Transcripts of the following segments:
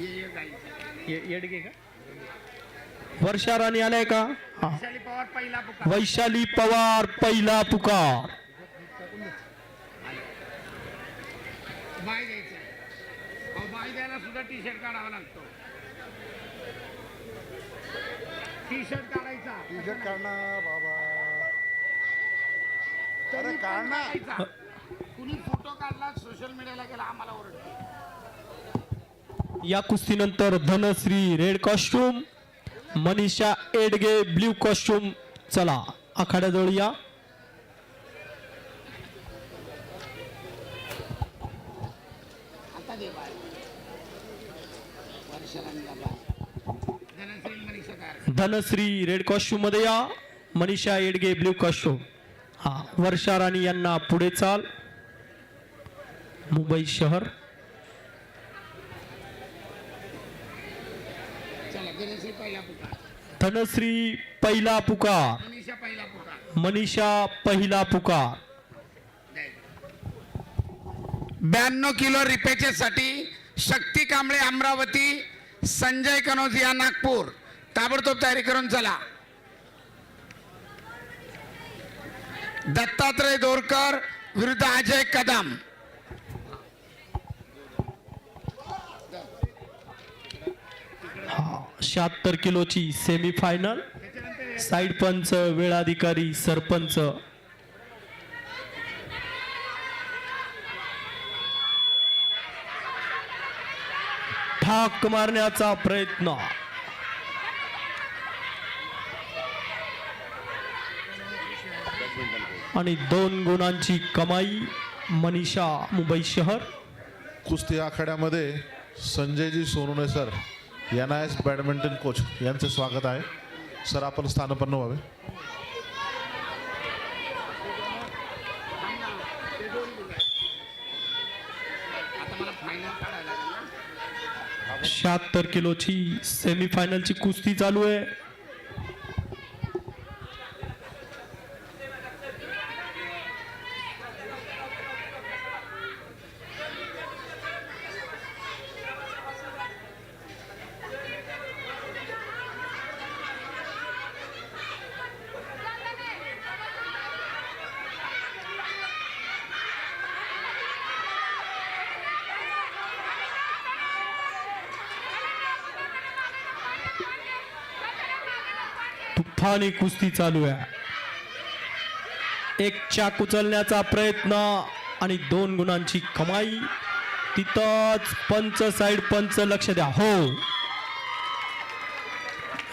येडगे का? वर्षा राणी आलाय का? वैशाली पवार पहिला पुकार. वैशाली पवार पहिला पुकार. बाय द्यायचं बाय द्यायला सुद्धा टी शर्ट काढावा लागतो. टी शर्ट काढायचा. टी शर्ट काढणार बाबा. तरी अरे पण काढ ना. काढायचा. कुणी फोटो काढला सोशल मीडियाला गेला आम्हाला ओरडते या कुस्तीनंतर Dhanashree red costume Manisha Edage blue costume. चला आखाड्याजवळ या धनश्री रेड कॉस्ट्युममध्ये या मनीषा एडगे ब्ल्यू कॉस्ट्युम. हा वर्षा राणी यांना पुढे चाल. मुंबई शहर. धनश्री पहिला पुकार. धनश्री पहिला पुकार. मनीषा पहिला पुकार. मनीषा पहिला पुकार. ब्याण्णव किलो रिपेचेसाठी शक्ती कांबळे अमरावती संजय कनोजिया नागपूर. ताबडतोब तयारी करून चला. दत्तात्रय दोरकर विरुद्ध अजय कदम. शहात्तर किलोची सेमीफायनल साईड पंच वेळाधिकारी सरपंच. ठाक मारण्याचा प्रयत्न. आणि दोन गुणांची कमाई मनीषा मुंबई शहर. कुस्ती आखाड्यामध्ये Sanjayji Sonune sir. N I S badminton coach यांचे स्वागत आहे. सर आपण स्थानपन्न व्हावे शहात्तर किलोची सेमीफायनलची कुस्ती चालू आहे. तुफानी कुस्ती चालू आहे. एक चाक उचलण्याचा प्रयत्न आणि दोन गुणांची कमाई. तिथंच पंच साइड पंच लक्ष द्या. हो.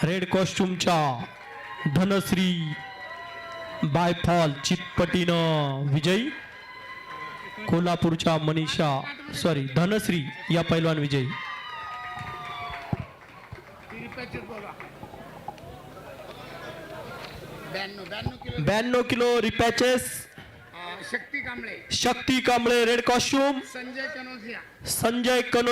रेड कॉस्ट्युमच्या धनश्री बायफॉल चितपटीनं विजयी. कोल्हापूरच्या मनीषा सॉरी धनश्री या पैलवान विजयी. ब्याण्णव kilo repechage. Shakti Kamble. Shakti Kamble red costume. Sanjay Kanojia. Sanjay कनो